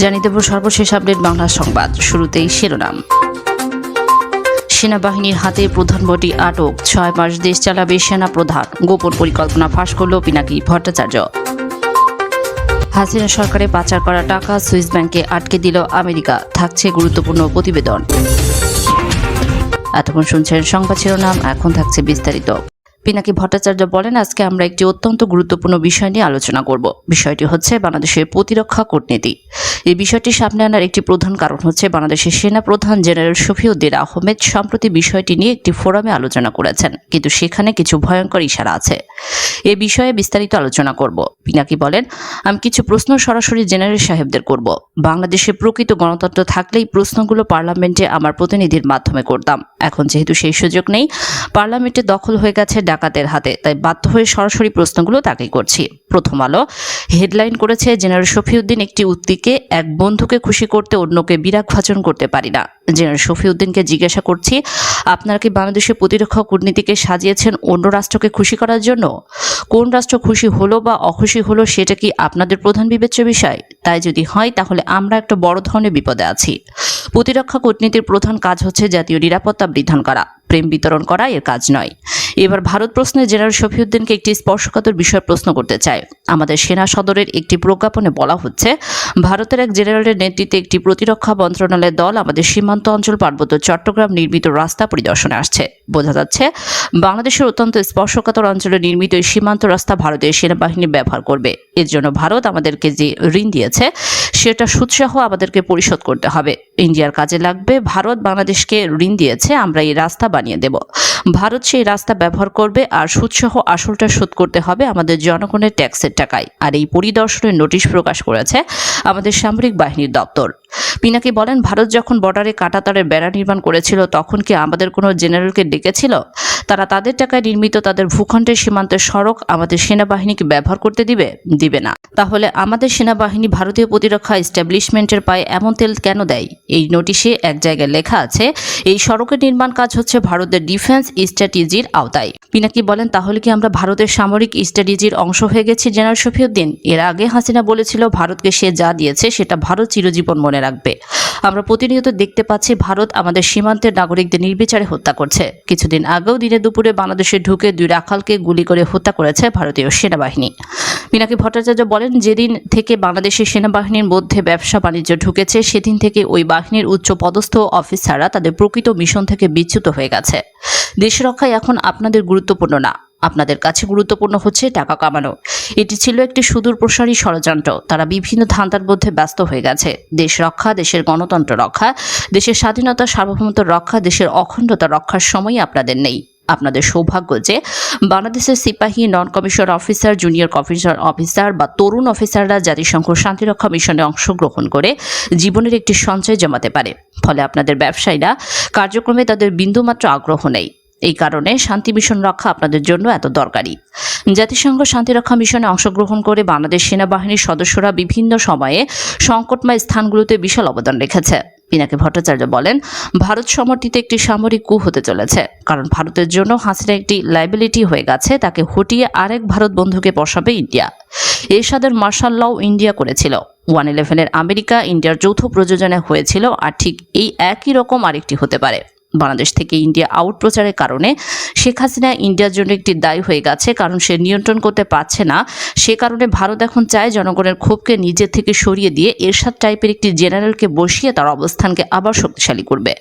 জানিয়ে দেব সর্বশেষ আপডেট বাংলা সংবাদ। শুরুতেই শিরোনাম। সেনাবাহিনীর হাতে প্রধান বটি আটক। ছয় মাস দেশ চালাবে সেনা প্রধান। গোপন পরিকল্পনা ফাঁস করল পিনাকি ভট্টাচার্য। হাসিনা সরকারে পাচার করা টাকা সুইস ব্যাংকে আটকে দিল আমেরিকা। থাকছে গুরুত্বপূর্ণ প্রতিবেদন। এতক্ষণ শুনছেন সংবাদ শিরোনাম, এখন থাকছে বিস্তারিত। পিনাকি ভট্টাচার্য বলেন, আজকে আমরা একটি অত্যন্ত গুরুত্বপূর্ণ বিষয় নিয়ে আলোচনা করব। বিষয়টি হচ্ছে বাংলাদেশের প্রতিরক্ষা কূটনীতি। এই বিষয়টি সামনে আনার একটি প্রধান কারণ হচ্ছে বাংলাদেশের সেনা প্রধান জেনারেল শফিউদ্দিন আহমেদ সম্প্রতি বিষয়টি নিয়ে একটি ফোরামে আলোচনা করেছেন। কিন্তু সেখানে কিছু ভয়ঙ্কর ইশারা আছে। এ বিষয়ে বিস্তারিত আলোচনা করব। পিনাকি বলেন, আমি কিছু প্রশ্ন সরাসরি জেনারেল সাহেবদের করব। বাংলাদেশে প্রকৃত গণতন্ত্র থাকলেই প্রশ্নগুলো পার্লামেন্টে আমার প্রতিনিধির মাধ্যমে করতাম। এখন যেহেতু সেই সুযোগ নেই, পার্লামেন্টে দখল হয়ে গেছে ডাকাতের হাতে, তাই বাধ্য হয়ে সরাসরি প্রশ্নগুলো তাকেই করছি। প্রথম আলো, হেডলাইন করেছে জেনারেল শফিউদ্দিন একটি উক্তিকে এক বন্ধুকে খুশি করতে অন্যকে বিরাগ ভাজন করতে পারি না। জেনারেল শফিউদ্দিনকে জিজ্ঞাসা করছি, আপনারা কি বাংলাদেশের প্রতিরক্ষা কূটনীতিকে সাজিয়েছেন অন্য রাষ্ট্রকে খুশি করার জন্য? কোন রাষ্ট্র খুশি হলো বা অখুশি হলো সেটা কি আপনাদের প্রধান বিবেচ্য বিষয়? তাই যদি হয়, তাহলে আমরা একটা বড় ধরনের বিপদে আছি। প্রতিরক্ষা কূটনীতির প্রধান কাজ হচ্ছে জাতীয় নিরাপত্তা বৃদ্ধন করা। প্রেম বিতরণ করা এর কাজ নয়। এবার ভারত প্রশ্নে জেনারেল শফিউদ্দিনকে একটি স্পর্শকাতর বিষয় প্রশ্ন করতে চায়। আমাদের সেনা সদরের একটি প্রজ্ঞাপনে বলা হচ্ছে, ভারতের এক জেনারেলের নেতৃত্বে একটি প্রতিরক্ষা মন্ত্রণালয়ের দল আমাদের সীমান্ত অঞ্চল পার্বত্য চট্টগ্রাম নির্মিত রাস্তা পরিদর্শনে আসছে। বোঝা যাচ্ছে, বাংলাদেশের অত্যন্ত স্পর্শকাতর অঞ্চলে নির্মিত এই সীমান্ত রাস্তা ভারতের সেনাবাহিনী ব্যবহার করবে। এর জন্য ভারত আমাদেরকে যে ঋণ দিয়েছে, সেটা সুদসহ আমাদেরকে পরিশোধ করতে হবে। ইন্ডিয়ার কাজে লাগবে। ভারত বাংলাদেশকে ঋণ দিয়েছে, আমরা এই রাস্তা বানিয়ে দেব। ভারত সেই রাস্তা ব্যবহার করবে আর সুদসহ আসলটা শোধ করতে হবে আমাদের জনগণের ট্যাক্সের টাকায়। আর এই পরিদর্শনের নোটিশ প্রকাশ করেছে আমাদের সামরিক বাহিনীর দপ্তর। পিনাকি বলেন, ভারত যখন বর্ডারে কাটাতারের বেড়া নির্মাণ করেছিল, তখন কি আমাদের কোনো জেনারেলকে ডেকেছিল? তারা তাদের টাকায় নির্মিত তাদের ভূখণ্ডের সীমান্তের সড়ক আমাদের সেনাবাহিনীকে ব্যবহার করতে দিবে দিবে না। তাহলে আমাদের সেনাবাহিনী ভারতীয় প্রতিরক্ষা এস্টাবলিশমেন্টের পায়ে এমন তেল কেন দেয়? এই নোটিশে এক জায়গায় লেখা আছে, এই সড়কের নির্মাণ কাজ হচ্ছে ভারতের ডিফেন্স স্ট্র্যাটেজির আওতায়। পিনাকি বলেন, তাহলে কি আমরা ভারতের সামরিক স্ট্র্যাটেজির অংশ হয়ে গেছি জেনারেল শফিউদ্দিন? এর আগে হাসিনা বলেছিল, ভারতকে সে যা দিয়েছে, সেটা ভারত চিরজীবন মনে রাখবে। আমরা প্রতিনিয়ত দেখতে পাচ্ছি, ভারত আমাদের সীমান্তের নাগরিকদের নির্বিচারে হত্যা করছে। কিছুদিন আগেও দিনে দুপুরে বাংলাদেশে ঢুকে দুই রাখালকে গুলি করে হত্যা করেছে ভারতীয় সেনাবাহিনী। পিনাকি ভট্টাচার্য বলেন, যেদিন থেকে বাংলাদেশের সেনাবাহিনীর মধ্যে ব্যবসা বাণিজ্য ঢুকেছে, সেদিন থেকে ওই বাহিনীর উচ্চ পদস্থ অফিসাররা তাদের প্রকৃত মিশন থেকে বিচ্যুত হয়ে গেছে। দেশ রক্ষায় এখন আপনাদের গুরুত্বপূর্ণ না, আপনাদের কাছে গুরুত্বপূর্ণ হচ্ছে টাকা কামানো। এটি ছিল একটি সুদূর প্রসারী ষড়যন্ত্র। তারা বিভিন্ন ধান্দার মধ্যে ব্যস্ত হয়ে গেছে। দেশ রক্ষা, দেশের গণতন্ত্র রক্ষা, দেশের স্বাধীনতা, সার্বভৌমত্ব রক্ষা, দেশের অখণ্ডতা রক্ষার সময় আপনাদের নেই। আপনাদের সৌভাগ্য যে বাংলাদেশের সিপাহী non commission officer junior commission officer বা তরুণ অফিসাররা জাতিসংঘ শান্তিরক্ষা মিশনে অংশগ্রহণ করে জীবনের একটি সঞ্চয় জমাতে পারে। ফলে আপনাদের ব্যবসায়ীরা কার্যক্রমে তাদের বিন্দুমাত্র আগ্রহ নেই। এই কারণে শান্তি মিশন রক্ষা আপনাদের জন্য এত দরকারি। জাতিসংঘ শান্তিরক্ষা মিশনে অংশগ্রহণ করে বাংলাদেশ সেনাবাহিনীর সদস্যরা বিভিন্ন সময়ে সংকটময় স্থানগুলোতে বিশাল অবদান রেখেছে। পিনাকি ভট্টাচার্য বলেন, ভারত সমর্থিত একটি সামরিক কু হতে চলেছে, কারণ ভারতের জন্য হাসিনা একটি লাইবিলিটি হয়ে গেছে, তাকে হটিয়ে আরেক ভারত বন্ধুকে বসাবে ইন্ডিয়া। এরশাদের মার্শাল লও ইন্ডিয়া করেছিল। ওয়ান ইলেভেনের আমেরিকা, ইন্ডিয়ার যৌথ প্রযোজনে হয়েছিল, আর ঠিক এই একই রকম আরেকটি হতে পারে। বাংলাদেশ থেকে ইন্ডিয়া আউট প্রচারের কারণে শেখ হাসিনা ইন্ডিয়ার জন্য একটি দায়ী হয়ে গেছে, কারণ সে নিয়ন্ত্রণ করতে পারছে না। সে কারণে ভারত এখন চায় জনগণের ক্ষোভকে নিজের থেকে সরিয়ে দিয়ে এরশাদ টাইপের একটি জেনারেলকে বসিয়ে তার অবস্থানকে আবার শক্তিশালী করবে।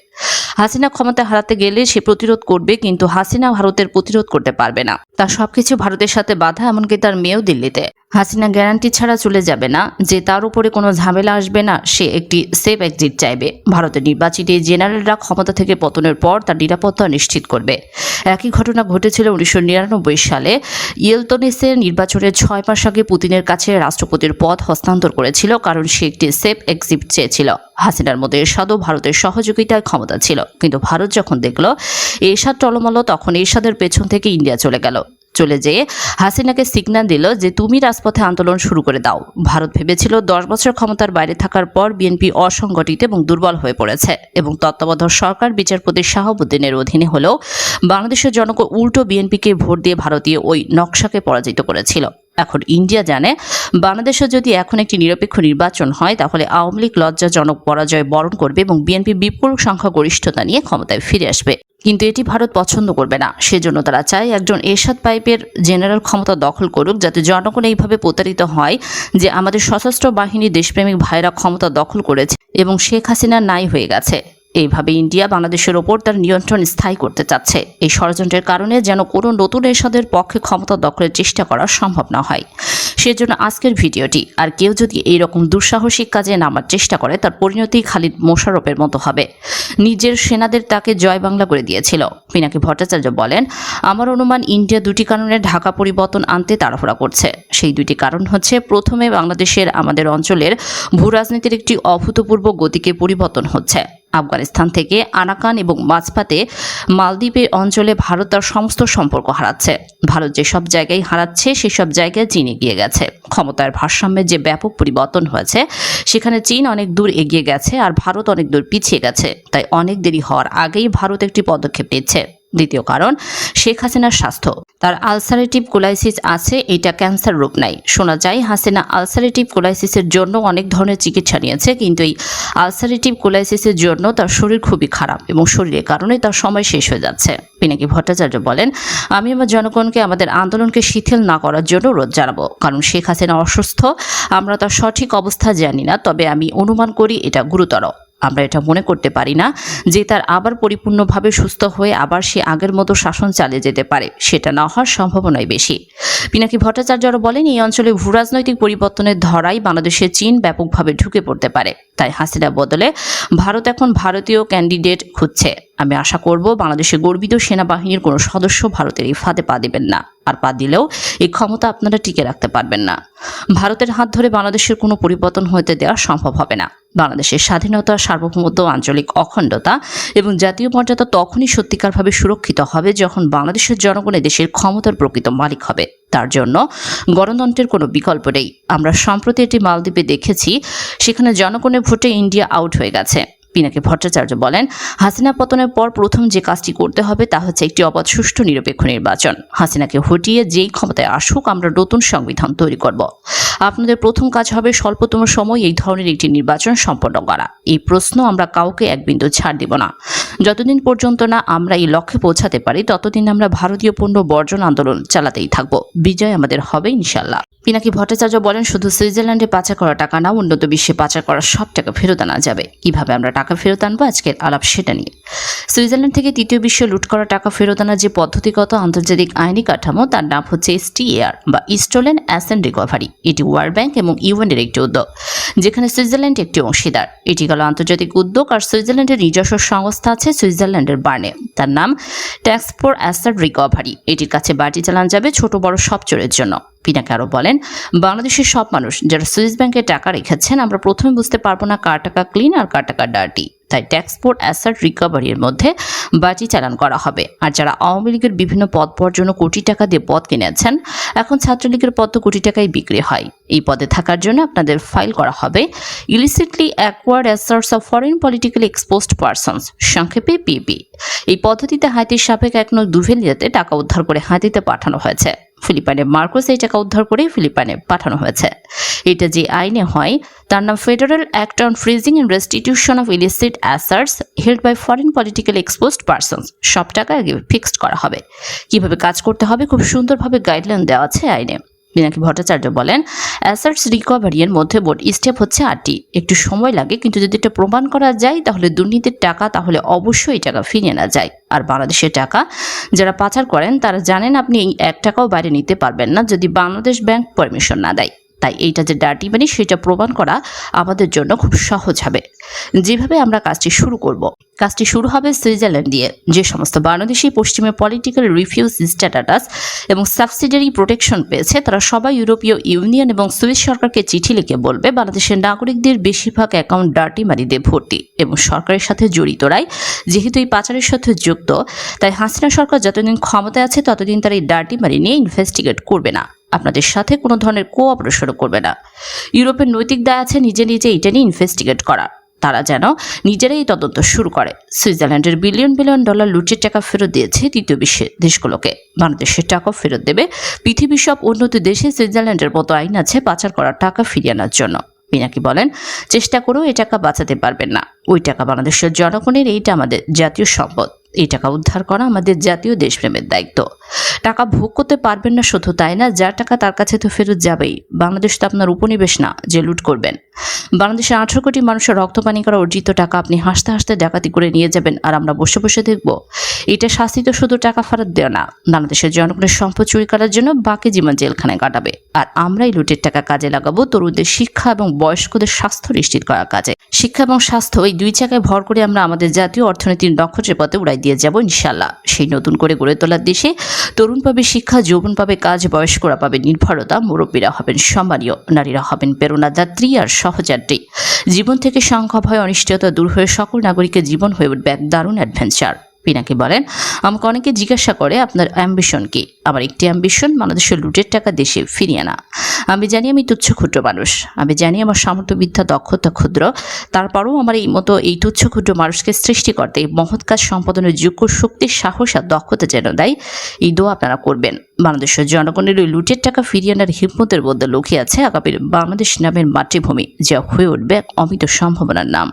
হাসিনা ক্ষমতা হারাতে গেলে সে প্রতিরোধ করবে, কিন্তু হাসিনা ভারতের প্রতিরোধ করতে পারবে না। তার সবকিছু ভারতের সাথে বাধা, এমনকি তার মেয়েও দিল্লিতে। হাসিনা গ্যারান্টি ছাড়া চলে যাবে না, যে তার উপরে কোনো ঝামেলা আসবে না, সে একটি সেফ এক্সিট চাইবে। ভারতের নির্বাচিত জেনারেলরা ক্ষমতা থেকে পতনের পর তার নিরাপত্তা নিশ্চিত করবে। একই ঘটনা ঘটেছিল উনিশশো নিরানব্বই সালে। ইয়েলতনিসের নির্বাচনের ছয় মাস আগে পুতিনের কাছে রাষ্ট্রপতির পদ হস্তান্তর করেছিল, কারণ সে একটি সেফ এক্সিট চেয়েছিল। হাসিনার মধ্যে এরশাদও ভারতের সহযোগিতায় ক্ষমতা ছিল। কিন্তু ভারত যখন দেখল, এরশাদ টলমল, তখন এরশাদের পেছন থেকে ইন্ডিয়া চলে গেল। চলে যেয়ে হাসিনাকে সিগন্যাল দিল যে তুমি রাজপথে আন্দোলন শুরু করে দাও। ভারত ভেবেছিল দশ বছর ক্ষমতার বাইরে থাকার পর বিএনপি অসংগঠিত এবং দুর্বল হয়ে পড়েছে এবং তত্ত্বাবধায়ক সরকার বিচারপতি শাহাবুদ্দিনের অধীনে হলেও বাংলাদেশের জনগণ উল্টো বিএনপিকে ভোট দিয়ে ভারতীয় ওই নকশাকে পরাজিত করেছিল। এখন ইন্ডিয়া জানে বাংলাদেশে যদি এখন একটি নিরপেক্ষ নির্বাচন হয়, তাহলে আওয়ামী লীগ লজ্জাজনক পরাজয় বরণ করবে এবং বিএনপি বিপুল সংখ্যাগরিষ্ঠতা নিয়ে ক্ষমতায় ফিরে আসবে। কিন্তু এটি ভারত পছন্দ করবে না। সেজন্য তারা চায় একজন এরশাদ পাইপের জেনারেল ক্ষমতা দখল করুক, যাতে জনগণ এইভাবে প্রতারিত হয় যে আমাদের সশস্ত্র বাহিনী দেশপ্রেমিক ভাইরা ক্ষমতা দখল করেছে এবং শেখ হাসিনা নাই হয়ে গেছে। এইভাবে ইন্ডিয়া বাংলাদেশের ওপর তার নিয়ন্ত্রণ স্থায়ী করতে চাচ্ছে। এই ষড়যন্ত্রের কারণে যেন কোনো নতুন এরশাদের পক্ষে ক্ষমতা দখলের চেষ্টা করা সম্ভব না হয়। সেজন্য আজকের ভিডিওটি। আর কেউ যদি এই রকম দুঃসাহসিক কাজে নামার চেষ্টা করে, তার পরিণতি খালিদ মোশাররফের মতো হবে। নিজের সেনাদের তাকে জয় বাংলা করে দিয়েছিল। পিনাকি ভট্টাচার্য বলেন, আমার অনুমান ইন্ডিয়া দুটি কারণে ঢাকা পরিবর্তন আনতে তাড়াহুড়া করছে। সেই দুটি কারণ হচ্ছে, প্রথমে বাংলাদেশের আমাদের অঞ্চলের ভূ রাজনীতির একটি অভূতপূর্ব গতিকে পরিবর্তন হচ্ছে। আফগানিস্তান থেকে আনাকান এবং মাঝপাতে মালদ্বীপের অঞ্চলে ভারত তার সমস্ত সম্পর্ক হারাচ্ছে। ভারত যেসব জায়গায় হারাচ্ছে, সেসব জায়গায় চীন এগিয়ে গেছে। ক্ষমতার ভারসাম্যের যে ব্যাপক পরিবর্তন হয়েছে, সেখানে চীন অনেক দূর এগিয়ে গেছে আর ভারত অনেক দূর পিছিয়ে গেছে। তাই অনেক দেরি হওয়ার আগেই ভারত একটি পদক্ষেপ নিচ্ছে। দ্বিতীয় কারণ, শেখ হাসিনার স্বাস্থ্য। তার আলসারেটিভ কোলাইসিস আছে, এটা ক্যান্সার রোগ নাই। শোনা যায়, হাসিনা আলসারেটিভ কোলাইসিসের জন্য অনেক ধরনের চিকিৎসা নিয়েছে, কিন্তু এই আলসারেটিভ কোলাইসিসের জন্য তার শরীর খুবই খারাপ এবং শরীরের কারণে তার সময় শেষ হয়ে যাচ্ছে। পিনাকি ভট্টাচার্য বলেন, আমি আমার জনগণকে আমাদের আন্দোলনকে শিথিল না করার জন্য রোধ জানাব, কারণ শেখ হাসিনা অসুস্থ, আমরা তার সঠিক অবস্থা জানি না, তবে আমি অনুমান করি এটা গুরুতর। আমরা এটা মনে করতে পারি না যে তার আবার পরিপূর্ণভাবে সুস্থ হয়ে আবার সে আগের মতো শাসন চালিয়ে যেতে পারে। সেটা না হওয়ার সম্ভাবনাই বেশি। পিনাকি ভট্টাচার্য বলেন, এই অঞ্চলে ভূরাজনৈতিক পরিবর্তনের ধরাই বাংলাদেশে চীন ব্যাপকভাবে ঢুকে পড়তে পারে। তাই হাসিনা বদলে ভারত এখন ভারতীয় ক্যান্ডিডেট খুঁজছে। আমি আশা করব বাংলাদেশে গর্বিত সেনাবাহিনীর কোনো সদস্য ভারতের এই ফাঁদে পা দেবেন না। আর পা দিলেও এই ক্ষমতা আপনারা টিকে রাখতে পারবেন না। ভারতের হাত ধরে বাংলাদেশের কোনো পরিবর্তন হতে দেওয়া সম্ভব হবে না। বাংলাদেশের স্বাধীনতা, সার্বভৌমত্ব, আঞ্চলিক অখণ্ডতা এবং জাতীয় মর্যাদা তখনই সত্যিকারভাবে সুরক্ষিত হবে যখন বাংলাদেশের জনগণ দেশের ক্ষমতার প্রকৃত মালিক হবে। তার জন্য গণতন্ত্রের কোনো বিকল্প নেই। আমরা সম্প্রতি এটি মালদ্বীপে দেখেছি, সেখানে জনগণের ভোটে ইন্ডিয়া আউট হয়ে গেছে। পিনাকি ভট্টাচার্য বলেন, হাসিনা পতনের পর প্রথম যে কাজটি করতে হবে তা হচ্ছে একটি অবাধ সুষ্ঠু নিরপেক্ষ নির্বাচন। হাসিনাকে হটিয়ে যেই ক্ষমতায় আসুক আমরা নতুন সংবিধান তৈরি করব। আপনাদের প্রথম কাজ হবে স্বল্পতম সময় এই ধরনের একটি নির্বাচন সম্পন্ন করা। এই প্রশ্ন আমরা কাউকে এক বিন্দু ছাড় দিব না। যতদিন পর্যন্ত না আমরা এই লক্ষ্যে পৌঁছাতে পারি, ততদিন আমরা ভারতীয় পণ্য বর্জন আন্দোলন চালাতেই থাকব। বিজয় আমাদের হবে ইনশাল্লাহ পিনাকি ভট্টাচার্য বলেন, শুধু সুইজারল্যান্ডে পাচার করা টাকা না, উন্নত বিশ্বে পাচার করা সব টাকা ফেরত আনা যাবে। কীভাবে আমরা টাকা ফেরত আনব? আজকের আলাপ সেটা নিয়ে। সুইজারল্যান্ড থেকে তৃতীয় বিশ্বে লুট করা টাকা ফেরত আনার যে পদ্ধতিগত আন্তর্জাতিক আইনি কাঠামো, তার নাম হচ্ছে এসটিএআর বা স্টোলেন অ্যাসেন্ট রিকভারি। এটি ওয়ার্ল্ড ব্যাংক এবং ইউএনের একটি উদ্যোগ, যেখানে সুইজারল্যান্ড একটি অংশীদার। এটি গেল আন্তর্জাতিক উদ্যোগ আর সুইজারল্যান্ডের নিজস্ব সংস্থা আছে সুইজারল্যান্ডের বার্নে। তার নাম ট্যাক্স ফর অ্যাসার রিকভারি। এটির কাছে বাড়তি চালান যাবে ছোট, বড় সব চোরের জন্য। পিনাকে আরও বলেন, বাংলাদেশের সব মানুষ যারা সুইস ব্যাংকে টাকা রেখেছেন, আমরা প্রথমে বুঝতে পারব না কার টাকা ক্লিন আর কার টাকা ডার্টি। তাই ট্যাক্সপোর্ট অ্যাসার্ট রিকভারির মধ্যে বাজি চালান করা হবে। আর যারা আওয়ামী লীগের বিভিন্ন পদ পাওয়ার জন্য কোটি টাকা দিয়ে পদ কিনেছেন, এখন ছাত্রলীগের পদ তো কোটি টাকায় বিক্রি হয়। এই পদে থাকার জন্য আপনাদের ফাইল করা হবে illicitly acquired assets of foreign politically exposed persons সংক্ষেপে পিপি এই পদ্ধতিতে হাতির সাপেক এক নয় দুভেলিয়াতে টাকা উদ্ধার করে হাতিতে পাঠানো হয়েছে। ফিলিপাইনে মার্কোস এই টাকা উদ্ধার করে ফিলিপাইনে পাঠানো হয়েছে। এটা যে আইনে হয়, তার নাম federal act on freezing and restitution of illicit assets held by foreign political exposed persons সব টাকা আগে ফিক্সড করা হবে। কীভাবে কাজ করতে হবে? খুব সুন্দরভাবে গাইডলাইন দেওয়া আছে আইনে। মীনাক্ষী ভট্টাচার্য বলেন অ্যাসার্টস রিকভারির মধ্যে বোর্ড স্টেপ হচ্ছে আটটি। একটু সময় লাগে, কিন্তু যদি এটা প্রমাণ করা যায়, তাহলে দুর্নীতির টাকা, তাহলে অবশ্যই টাকা ফিরিয়ে না যায়। আর বাংলাদেশের টাকা, যারা পাচার করেন, তারা জানেন আপনি এই এক টাকাও বাইরে নিতে পারবেন না যদি বাংলাদেশ ব্যাংক পারমিশন না দেয়। তাই এইটা যে ডার্টি মানে সেটা প্রমাণ করা আমাদের জন্য খুব সহজ হবে। যেভাবে আমরা কাজটি শুরু করব। কাজটি শুরু হবে সুইজারল্যান্ড দিয়ে। যে সমস্ত বাংলাদেশি পশ্চিমে পলিটিক্যাল রিফিউজ স্ট্যাটাস এবং সাবসিডারি প্রোটেকশন পেয়েছে, তারা সবাই ইউরোপীয় ইউনিয়ন এবং সুইস সরকারকে চিঠি লিখে বলবে, বাংলাদেশের নাগরিকদের বেশিরভাগ অ্যাকাউন্ট ডার্টি মানি দিয়ে ভর্তি এবং সরকারের সাথে জড়িতরাই যেহেতু এই পাচারের সাথে যুক্ত, তাই হাসিনা সরকার যতদিন ক্ষমতায় আছে, ততদিন তারা এই ডার্টি মানি নিয়ে ইনভেস্টিগেট করবে না। আপনাদের সাথে কোনো ধরনের কোঅপারেশনও করবে না। ইউরোপের নৈতিক দায় আছে নিজে নিজে এটা নিয়ে ইনভেস্টিগেট করা। তারা যেন নিজেরাই তদন্ত শুরু করে। সুইজারল্যান্ডের বিলিয়ন বিলিয়ন ডলার লুটের টাকা ফেরত দিয়েছে দ্বিতীয় বিশ্বের দেশগুলোকে। বাংলাদেশের টাকা ফেরত দেবে পৃথিবীর সব উন্নত দেশে সুইজারল্যান্ডের মতো আইন আছে পাচার করা টাকা ফিরিয়ে আনার জন্য। পিনাকি বলেন, চেষ্টা করেও এই টাকা বাঁচাতে পারবেন না। ওই টাকা বাংলাদেশের জনগণের, এইটা আমাদের জাতীয় সম্পদ। এই টাকা উদ্ধার করা আমাদের জাতীয় দেশপ্রেমের দায়িত্ব। টাকা ভোগ করতে পারবেন না শুধু তাই না, যার টাকা তার কাছে তো ফেরত যাবেই। বাংলাদেশ তো আপনার উপনিবেশ না যে লুট করবেন। বাংলাদেশের আঠারো কোটি মানুষের রক্তপানি করা অর্জিত টাকা আপনি হাসতে হাসতে ডাকাতি করে নিয়ে যাবেন আর আমরা বসে বসে দেখব। এটা শাস্তি তো শুধু টাকা ফেরত দেওয়া না, বাংলাদেশের জনগণের সম্পদ চুরি করার জন্য বাকি জীবন জেলখানায় কাটাবে। আর আমরা এই লুটের টাকা কাজে লাগাবো, তরুণদের শিক্ষা এবং বয়স্কদের স্বাস্থ্য নিশ্চিত করার কাজে। শিক্ষা এবং স্বাস্থ্য এই দুই জায়গায় ভর করে আমরা আমাদের জাতীয় অর্থনীতির নক্ষত্রের পথে উড়াই দিয়ে যাব ইনশাল্লাহ সেই নতুন করে গড়ে তোলার দেশে তরুণ পাবে শিক্ষা, যৌবন পাবে কাজ, বয়স্করা পাবে নির্ভরতা, মুরব্বীরা হবেন সম্মানীয়, নারীরা হবেন প্রেরণাদাত্রী আর সহযাত্রী। জীবন থেকে সংখ্যা ভয় অনিশ্চয়তা দূর হয়ে সকল নাগরিকের জীবন হয়ে উঠবে এক দারুণ অ্যাডভেঞ্চার পিনাকি বলেন, আমাকে অনেকে জিজ্ঞাসা করে, আপনার অ্যাম্বিশন কি? আমার একটি অ্যাম্বিশন বাংলাদেশের লুটের টাকা দেশে ফিরিয়ে আনা। আমি জানি আমি তুচ্ছ ক্ষুদ্র মানুষ। আমি জানি আমার সামর্থ্য বিদ্যা দক্ষতা ক্ষুদ্র। তারপরেও আমার এই মতো এই তুচ্ছ ক্ষুদ্র মানুষকে সৃষ্টি করতে এই মহৎ কাজ সম্পাদনের যোগ্য শক্তি সাহস আর দক্ষতা যেন দেয়, এই দোয়া আপনারা করবেন। বাংলাদেশের জনগণের ওই লুটের টাকা ফিরিয়ে আনার হিম্মতের মধ্যে লুকিয়ে আছে আগামীর বাংলাদেশ নামের মাতৃভূমি, যা হয়ে উঠবে অমিত সম্ভাবনার নাম।